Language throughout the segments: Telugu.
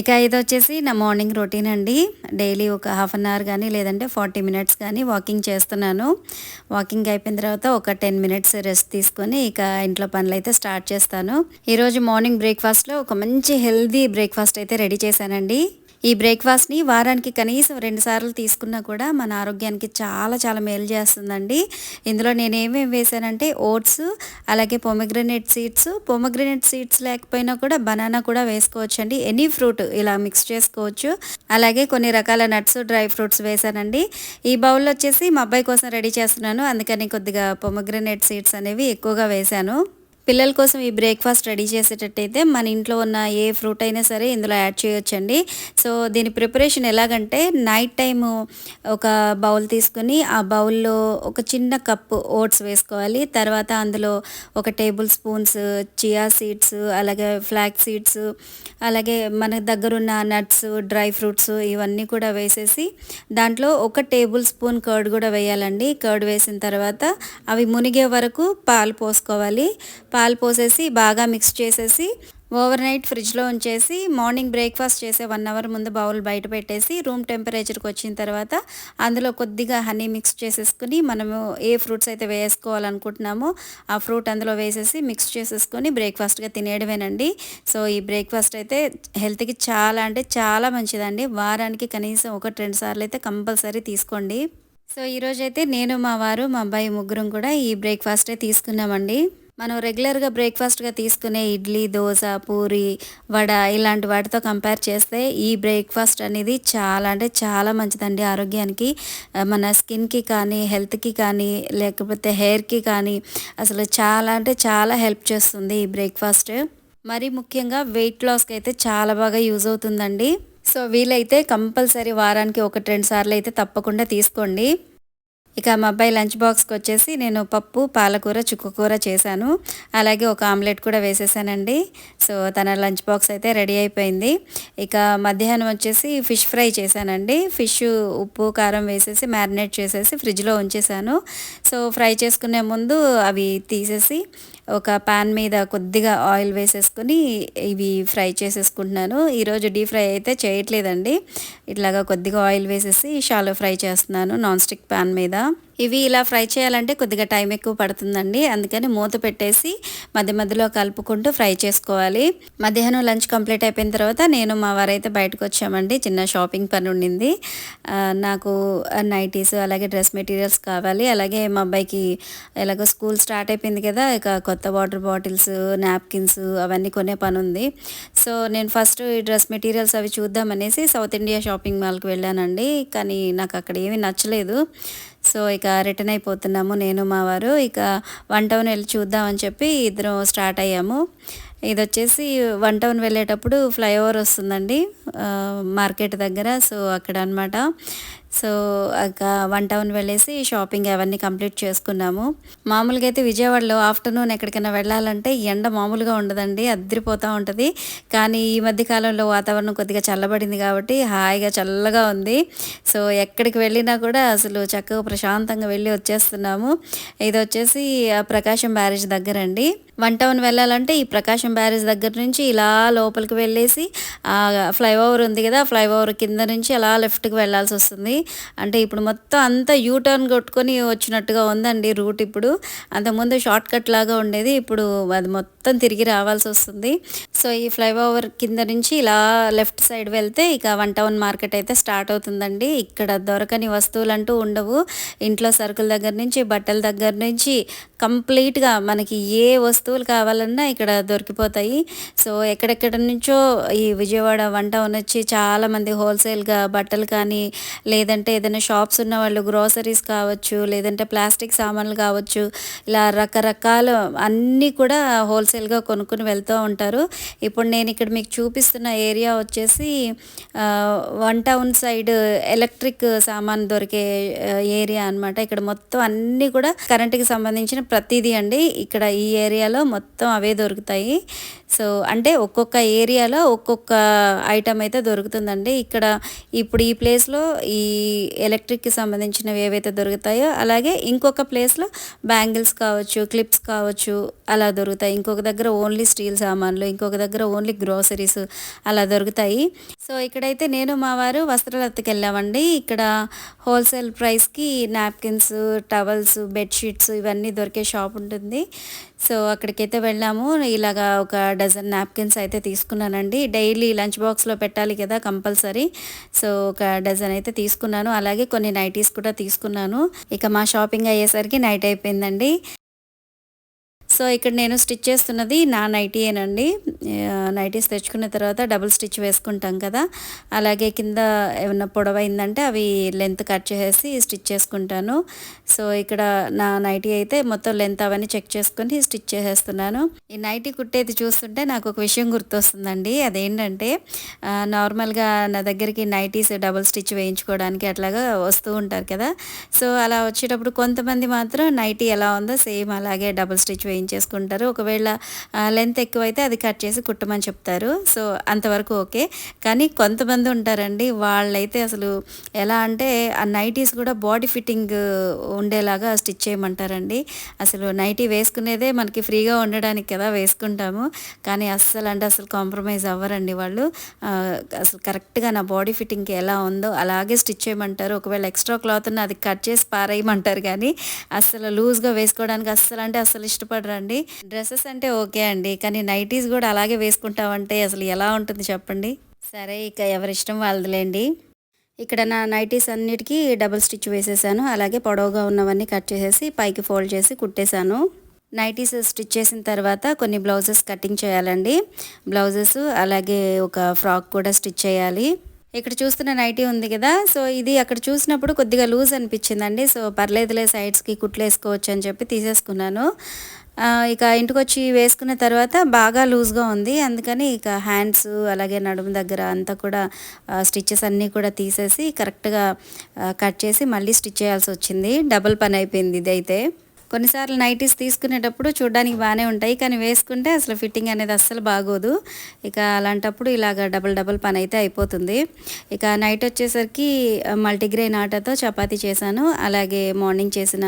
ఇక ఇది వచ్చేసి నా మార్నింగ్ రొటీన్ అండి. డైలీ ఒక హాఫ్ అన్ అవర్ కానీ లేదంటే ఫార్టీ మినిట్స్ కానీ వాకింగ్ చేస్తున్నాను. వాకింగ్ అయిపోయిన తర్వాత ఒక టెన్ మినిట్స్ రెస్ట్ తీసుకొని ఇక ఇంట్లో పనులు అయితే స్టార్ట్ చేస్తాను. ఈరోజు మార్నింగ్ బ్రేక్ఫాస్ట్లో ఒక మంచి హెల్దీ బ్రేక్ఫాస్ట్ అయితే రెడీ చేశానండి. ఈ బ్రేక్ఫాస్ట్ని వారానికి కనీసం రెండుసార్లు తీసుకున్నా కూడా మన ఆరోగ్యానికి చాలా చాలా మేలు చేస్తుందండి. ఇందులో నేను ఏమేమి వేసానంటే ఓట్స్ అలాగే పొమగ్రనేట్ సీడ్స్. పొమగ్రనేట్ సీడ్స్ లేకపోయినా కూడా బనానా కూడా వేసుకోవచ్చు అండి ఎనీ ఫ్రూట్ ఇలా మిక్స్ చేసుకోవచ్చు. అలాగే కొన్ని రకాల నట్స్ డ్రై ఫ్రూట్స్ వేసానండి ఈ బౌల్ వచ్చేసి మా అబ్బాయి కోసం రెడీ చేస్తున్నాను. అందుకని కొద్దిగా పొమగ్రనేట్ సీడ్స్ అనేవి ఎక్కువగా వేశాను. పిల్లల కోసం ఈ బ్రేక్ఫాస్ట్ రెడీ చేసేటట్టయితే మన ఇంట్లో ఉన్న ఏ ఫ్రూట్ అయినా సరే ఇందులో యాడ్ చేయొచ్చండి. సో దీని ప్రిపరేషన్ ఎలాగంటే నైట్ టైము ఒక బౌల్ తీసుకుని ఆ బౌల్లో ఒక చిన్న కప్పు ఓట్స్ వేసుకోవాలి. తర్వాత అందులో ఒక టేబుల్ స్పూన్స్ చియా సీడ్స్ అలాగే ఫ్లాక్ సీడ్స్ అలాగే మన దగ్గరున్న నట్స్ డ్రై ఫ్రూట్స్ ఇవన్నీ కూడా వేసేసి దాంట్లో ఒక టేబుల్ స్పూన్ కర్డ్ కూడా వేయాలండి. కర్డ్ వేసిన తర్వాత అవి మునిగే వరకు పాలు పోసుకోవాలి. పాలు పోసేసి బాగా మిక్స్ చేసేసి ఓవర్ నైట్ ఫ్రిడ్జ్లో ఉంచేసి మార్నింగ్ బ్రేక్ఫాస్ట్ చేసే వన్ అవర్ ముందు బౌల్ బయట పెట్టేసి రూమ్ టెంపరేచర్కి వచ్చిన తర్వాత అందులో కొద్దిగా హనీ మిక్స్ చేసేసుకుని మనము ఏ ఫ్రూట్స్ అయితే వేసుకోవాలనుకుంటున్నామో ఆ ఫ్రూట్ అందులో వేసేసి మిక్స్ చేసేసుకొని బ్రేక్ఫాస్ట్గా తినేయడమేనండి. సో ఈ బ్రేక్ఫాస్ట్ అయితే హెల్త్కి చాలా అంటే చాలా మంచిదండి. వారానికి కనీసం ఒకటి రెండు సార్లు అయితే కంపల్సరీ తీసుకోండి. సో ఈరోజైతే నేను మా వారు మా అబ్బాయి ముగ్గురం కూడా ఈ బ్రేక్ఫాస్టే తీసుకున్నామండి. మనం రెగ్యులర్గా బ్రేక్ఫాస్ట్గా తీసుకునే ఇడ్లీ దోశ పూరి వడ ఇలాంటి వాటితో కంపేర్ చేస్తే ఈ బ్రేక్ఫాస్ట్ అనేది చాలా అంటే చాలా మంచిదండి ఆరోగ్యానికి. మన స్కిన్కి కానీ హెల్త్కి కానీ లేకపోతే హెయిర్కి కానీ అసలు చాలా అంటే చాలా హెల్ప్ చేస్తుంది ఈ బ్రేక్ఫాస్ట్. మరి ముఖ్యంగా వెయిట్ లాస్కి అయితే చాలా బాగా యూజ్ అవుతుందండి. సో వీలైతే కంపల్సరీ వారానికి ఒకటి రెండు సార్లు అయితే తప్పకుండా తీసుకోండి. ఇక మా అబ్బాయి లంచ్ బాక్స్కి వచ్చేసి నేను పప్పు పాలకూర చుక్కకూర చేశాను. అలాగే ఒక ఆమ్లెట్ కూడా వేసేసానండి. సో తన లంచ్ బాక్స్ అయితే రెడీ అయిపోయింది. ఇక మధ్యాహ్నం వచ్చేసి ఫిష్ ఫ్రై చేశానండి. ఫిష్ ఉప్పు కారం వేసేసి మ్యారినేట్ చేసేసి ఫ్రిడ్జ్లో ఉంచేసాను సో ఫ్రై చేసుకునే ముందు అవి తీసేసి ఒక పాన్ మీద కొద్దిగా ఆయిల్ వేసేసుకొని ఇవి ఫ్రై చేసేసుకుంటున్నాను. ఈరోజు డీప్ ఫ్రై అయితే చేయట్లేదండి. ఇట్లాగా కొద్దిగా ఆయిల్ వేసేసి షాలో ఫ్రై చేస్తున్నాను నాన్ స్టిక్ పాన్ మీద. ఇవి ఇలా ఫ్రై చేయాలంటే కొద్దిగా టైం ఎక్కువ పడుతుందండి. అందుకని మూత పెట్టేసి మధ్య మధ్యలో కలుపుకుంటూ ఫ్రై చేసుకోవాలి. మధ్యాహ్నం లంచ్ కంప్లీట్ అయిపోయిన తర్వాత నేను మా వారైతే బయటకు వచ్చామండి. చిన్న షాపింగ్ పని ఉండింది. నాకు నైటీస్ అలాగే డ్రెస్ మెటీరియల్స్ కావాలి. అలాగే మా అబ్బాయికి ఎలాగో స్కూల్ స్టార్ట్ అయిపోయింది కదా ఇక కొత్త వాటర్ బాటిల్స్ నాప్కిన్స్ అవన్నీ కొనే పని ఉంది. సో నేను ఫస్ట్ ఈ డ్రెస్ మెటీరియల్స్ అవి చూద్దామనేసి సౌత్ ఇండియా షాపింగ్ మాల్కి వెళ్ళానండి. కానీ నాకు అక్కడ ఏమీ నచ్చలేదు. సో ఇక రిటర్న్ అయిపోతున్నాము నేను మా వారు. ఇక వన్ టౌన్ వెళ్ళి చూద్దామని చెప్పి ఇద్దరం స్టార్ట్ అయ్యాము. ఇది వచ్చేసి వన్ టౌన్ వెళ్ళేటప్పుడు ఫ్లైఓవర్ వస్తుందండి మార్కెట్ దగ్గర. సో అక్కడ అనమాట సో వన్ టౌన్ వెళ్ళేసి షాపింగ్ అవన్నీ కంప్లీట్ చేసుకున్నాము. మామూలుగా అయితే విజయవాడలో ఆఫ్టర్నూన్ ఎక్కడికైనా వెళ్ళాలంటే ఎండ మామూలుగా ఉండదండి అద్దరిపోతూ ఉంటుంది. కానీ ఈ మధ్య కాలంలో వాతావరణం కొద్దిగా చల్లబడింది కాబట్టి హాయిగా చల్లగా ఉంది. సో ఎక్కడికి వెళ్ళినా కూడా అసలు చక్కగా ప్రశాంతంగా వెళ్ళి వచ్చేస్తున్నాము. ఇది వచ్చేసి ప్రకాశం బ్యారేజ్ దగ్గర అండి. వన్ టౌన్ వెళ్ళాలంటే ఈ ప్రకాశం బ్యారేజ్ దగ్గర నుంచి ఇలా లోపలికి వెళ్ళేసి ఫ్లైఓవర్ ఉంది కదా ఫ్లైఓవర్ కింద నుంచి అలా లెఫ్ట్కి వెళ్ళాల్సి వస్తుంది. అంటే ఇప్పుడు మొత్తం అంతా యూటర్న్ కొట్టుకొని వచ్చినట్టుగా ఉందండి రూట్ ఇప్పుడు. అంతకుముందు షార్ట్ కట్ లాగా ఉండేది ఇప్పుడు అది మొత్తం తిరిగి రావాల్సి వస్తుంది. సో ఈ ఫ్లైఓవర్ కింద నుంచి ఇలా లెఫ్ట్ సైడ్ వెళ్తే ఇక వన్ టౌన్ మార్కెట్ అయితే స్టార్ట్ అవుతుందండి. ఇక్కడ దొరకని వస్తువులు అంటూ ఉండవు. ఇంట్లో సరుకుల దగ్గర నుంచి బట్టల దగ్గర నుంచి కంప్లీట్గా మనకి ఏ వస్తువులు కావాలన్నా ఇక్కడ దొరికిపోతాయి. సో ఎక్కడెక్కడ నుంచో ఈ విజయవాడ వన్ టౌన్ వచ్చి చాలామంది హోల్సేల్గా బట్టలు కానీ లేదంటే ఏదైనా షాప్స్ ఉన్న వాళ్ళు గ్రోసరీస్ కావచ్చు లేదంటే ప్లాస్టిక్ సామాన్లు కావచ్చు ఇలా రకరకాల అన్నీ కూడా హోల్సేల్గా కొనుక్కొని వెళ్తూ ఉంటారు. ఇప్పుడు నేను ఇక్కడ మీకు చూపిస్తున్న ఏరియా వచ్చేసి వన్ టౌన్ సైడ్ ఎలక్ట్రిక్ సామాన్ దొరికే ఏరియా అనమాట ఇక్కడ మొత్తం అన్నీ కూడా కరెంటుకి సంబంధించిన ప్రతిదీ అండి. ఇక్కడ ఈ ఏరియాలో మొత్తం అవే దొరుకుతాయి. సో అంటే ఒక్కొక్క ఏరియాలో ఒక్కొక్క ఐటమ్ అయితే దొరుకుతుందండి. ఇక్కడ ఇప్పుడు ఈ ప్లేస్లో ఈ ఎలక్ట్రిక్కి సంబంధించినవి ఏవైతే దొరుకుతాయో అలాగే ఇంకొక ప్లేస్లో బ్యాంగిల్స్ కావచ్చు క్లిప్స్ కావచ్చు అలా దొరుకుతాయి. ఇంకొక దగ్గర ఓన్లీ స్టీల్ సామాన్లు ఇంకొక దగ్గర ఓన్లీ గ్రోసరీస్ అలా దొరుకుతాయి. సో ఇక్కడైతే నేను మా వారు వస్త్రలత్తకి వెళ్ళామండి. ఇక్కడ హోల్సేల్ ప్రైస్కి నాప్కిన్స్ టవల్స్ బెడ్షీట్స్ ఇవన్నీ దొరికే షాప్ ఉంటుంది. సో అక్కడికైతే వెళ్ళాము. ఇలాగా ఒక డజన్ నాప్కిన్స్ అయితే తీసుకున్నానండి. డైలీ లంచ్ బాక్స్లో పెట్టాలి కదా కంపల్సరీ. సో ఒక డజన్ అయితే తీసుకున్నాను. అలాగే కొన్ని నైటీస్ కూడా తీసుకున్నాను. ఇక మా షాపింగ్ అయ్యేసరికి నైట్ అయిపోయిందండి. సో ఇక్కడ నేను స్టిచ్ చేస్తున్నది నా నైటీయేనండి నైటీస్ తెచ్చుకున్న తర్వాత డబుల్ స్టిచ్ వేసుకుంటాం కదా. అలాగే కింద ఏమన్నా పొడవైందంటే అవి లెంత్ కట్ చేసి స్టిచ్ చేసుకుంటాను. సో ఇక్కడ నా నైటీ అయితే మొత్తం లెంత్ అవన్నీ చెక్ చేసుకొని స్టిచ్ చేసేస్తున్నాను. ఈ నైటీ కుట్టేది చూస్తుంటే నాకు ఒక విషయం గుర్తొస్తుందండి. అదేంటంటే నార్మల్గా నా దగ్గరికి నైటీస్ డబుల్ స్టిచ్ వేయించుకోవడానికి అట్లాగా వస్తూ ఉంటారు కదా. సో అలా వచ్చేటప్పుడు కొంతమంది మాత్రం నైటీ ఎలా ఉందో సేమ్ అలాగే డబుల్ స్టిచ్ వేయించు చేసుకుంటారు. ఒకవేళ లెంత్ ఎక్కువైతే అది కట్ చేసి కుట్టమని చెప్తారు. సో అంతవరకు ఓకే. కానీ కొంతమంది ఉంటారండి వాళ్ళైతే అసలు ఎలా అంటే ఆ నైటీస్ కూడా బాడీ ఫిట్టింగ్ ఉండేలాగా స్టిచ్ చేయమంటారండి. అసలు నైటీ వేసుకునేదే మనకి ఫ్రీగా ఉండడానికి కదా వేసుకుంటాము. కానీ అస్సలు అంటే అసలు కాంప్రమైజ్ అవ్వరండి వాళ్ళు. అసలు కరెక్ట్గా నా బాడీ ఫిట్టింగ్కి ఎలా ఉందో అలాగే స్టిచ్ చేయమంటారు. ఒకవేళ ఎక్స్ట్రా క్లాత్ ఉన్న అది కట్ చేసి పారేయమంటారు. కానీ అసలు లూజ్గా వేసుకోవడానికి అస్సలు అంటే అస్సలు అండి డ్రెస్సెస్ అంటే ఓకే అండి. కానీ నైటీస్ కూడా అలాగే వేసుకుంటామంటే అసలు ఎలా ఉంటుంది చెప్పండి? సరే ఇక ఎవరిష్టం వాళ్ళదిలేండి. ఇక్కడ నా నైటీస్ అన్నిటికీ డబుల్ స్టిచ్ వేసేసాను. అలాగే పొడవుగా ఉన్నవన్నీ కట్ చేసేసి పైకి ఫోల్డ్ చేసి కుట్టేశాను. నైటీస్ స్టిచ్ చేసిన తర్వాత కొన్ని బ్లౌజెస్ కటింగ్ చేయాలండి. బ్లౌజెస్ అలాగే ఒక ఫ్రాక్ కూడా స్టిచ్ చేయాలి. ఇక్కడ చూస్తున్న నైటీ ఉంది కదా సో ఇది అక్కడ చూసినప్పుడు కొద్దిగా లూజ్ అనిపించిందండి. సో పర్లేదులే సైడ్స్కి కుట్లు వేసుకోవచ్చు అని చెప్పి తీసేసుకున్నాను. ఇక ఇంటికి వచ్చి వేసుకున్న తర్వాత బాగా లూజ్గా ఉంది. అందుకని ఇక హ్యాండ్స్ అలాగే నడుము దగ్గర అంతా కూడా స్టిచ్చెస్ అన్నీ కూడా తీసేసి కరెక్ట్గా కట్ చేసి మళ్ళీ స్టిచ్ చేయాల్సి వచ్చింది. డబుల్ పని అయిపోయింది ఇది అయితే కొన్నిసార్లు నైటీస్ తీసుకునేటప్పుడు చూడడానికి బాగానే ఉంటాయి కానీ వేసుకుంటే అసలు ఫిట్టింగ్ అనేది అస్సలు బాగోదు. ఇక అలాంటప్పుడు ఇలాగ డబుల్ డబుల్ పని అయితే అయిపోతుంది. ఇక నైట్ వచ్చేసరికి మల్టీగ్రెయిన్ ఆటతో చపాతీ చేశాను. అలాగే మార్నింగ్ చేసిన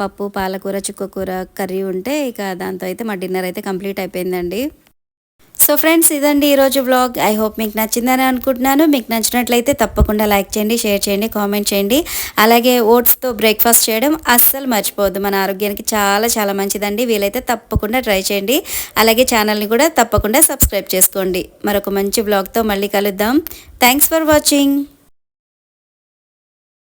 పప్పు పాలకూర చుక్కకూర కర్రీ ఉంటే ఇక దాంతో అయితే మా డిన్నర్ అయితే కంప్లీట్ అయిపోయిందండి. సో ఫ్రెండ్స్ ఇదండి ఈరోజు వ్లాగ్ ఐ హోప్ మీకు నచ్చిందని అనుకుంటున్నాను. మీకు నచ్చినట్లయితే తప్పకుండా లైక్ చేయండి షేర్ చేయండి కామెంట్ చేయండి. అలాగే ఓట్స్తో బ్రేక్ఫాస్ట్ చేయడం అస్సలు మర్చిపోవద్దు. మన ఆరోగ్యానికి చాలా చాలా మంచిదండి. వీలైతే తప్పకుండా ట్రై చేయండి. అలాగే ఛానల్ని కూడా తప్పకుండా సబ్స్క్రైబ్ చేసుకోండి. మరొక మంచి వ్లాగ్తో మళ్ళీ కలుద్దాం. Thanks for watching